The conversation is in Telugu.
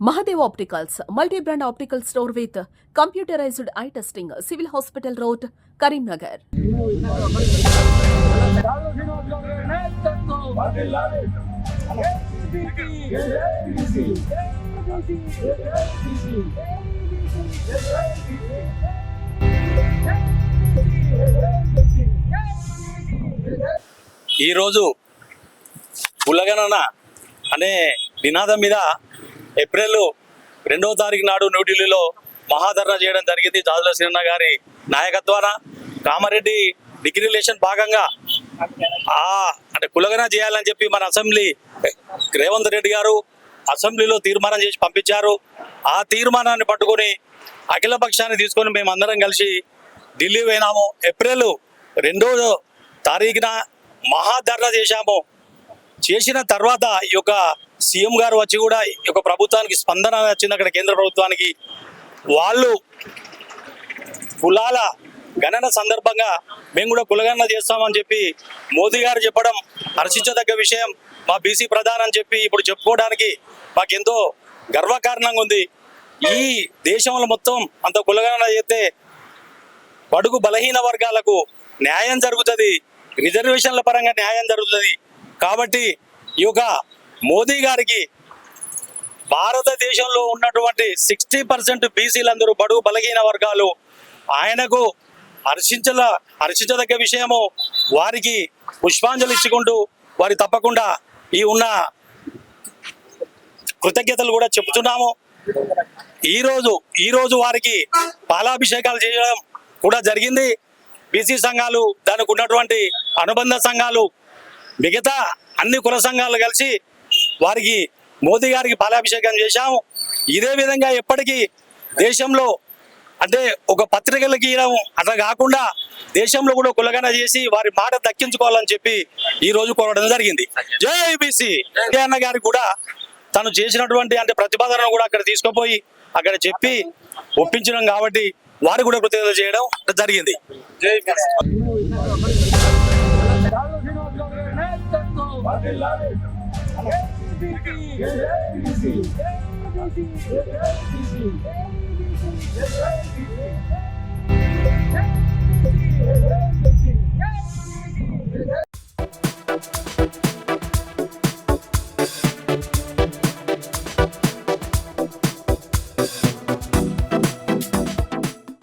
Mahadev opticals multi brand optical store with computerised eye testing civil hospital road Karimnagar ఈరోజు ఉలగనన అనే నినాదం మీద ఏప్రిల్ రెండవ తారీఖు నాడు న్యూఢిల్లీలో మహాధర్నా చేయడం జరిగింది. జాదుల శ్రీరణ గారి నాయకత్వాన కామారెడ్డి డిగ్రీలేషన్ భాగంగా ఆ అంటే కులగన చేయాలని చెప్పి మన అసెంబ్లీ రేవంత్ రెడ్డి గారు అసెంబ్లీలో తీర్మానం చేసి పంపించారు. ఆ తీర్మానాన్ని పట్టుకొని అఖిల పక్షాన్ని తీసుకొని మేము అందరం కలిసి ఢిల్లీ పోయినాము. ఏప్రిల్ రెండో తారీఖున మహాధర్నా చేశాము. చేసిన తర్వాత ఈ యొక్క సీఎం గారు వచ్చి కూడా ఈ యొక్క ప్రభుత్వానికి స్పందన వచ్చింది. అక్కడ కేంద్ర ప్రభుత్వానికి వాళ్ళు కులాల గణన సందర్భంగా మేము కూడా కులగణన చేస్తామని చెప్పి మోదీ గారు చెప్పడం హర్షించదగ్గ విషయం. మా బీసీ ప్రధాన్ అని చెప్పి ఇప్పుడు చెప్పుకోవడానికి మాకెంతో గర్వకారణంగా ఉంది. ఈ దేశంలో మొత్తం అంత కులగణన చేస్తే బడుగు బలహీన వర్గాలకు న్యాయం జరుగుతుంది. రిజర్వేషన్ల పరంగా న్యాయం జరుగుతుంది. కాబట్టి ఈ యొక్క మోదీ గారికి భారతదేశంలో ఉన్నటువంటి సిక్స్టీ పర్సెంట్ బీసీలందరూ బడుగు బలహీన వర్గాలు. ఆయనకు హర్షించల హర్షించదగ్గ విషయము వారికి పుష్పాంజలి ఇచ్చుకుంటూ వారి తప్పకుండా ఈ ఉన్న కృతజ్ఞతలు కూడా చెబుతున్నాము ఈరోజు ఈరోజు వారికి పాలాభిషేకాలు చేయడం కూడా జరిగింది. బీసీ సంఘాలు దానికి ఉన్నటువంటి అనుబంధ సంఘాలు మిగతా అన్ని కుల సంఘాలు కలిసి వారికి మోదీ గారికి పాలాభిషేకం చేశాము. ఇదే విధంగా ఎప్పటికీ దేశంలో అంటే ఒక పత్రికలు గీయడం అట్లా కాకుండా దేశంలో కూడా కులగన చేసి వారి మాట దక్కించుకోవాలని చెప్పి ఈ రోజు కోరడం జరిగింది. జేఐబిసి అన్న గారికి కూడా తను చేసినటువంటి అంటే ప్రతిపాదనను కూడా అక్కడ తీసుకుపోయి అక్కడ చెప్పి ఒప్పించడం కాబట్టి వారు కూడా కృతజ్ఞత చేయడం జరిగింది. జై ABC. ABC. ABC. ABC. ABC. ABC.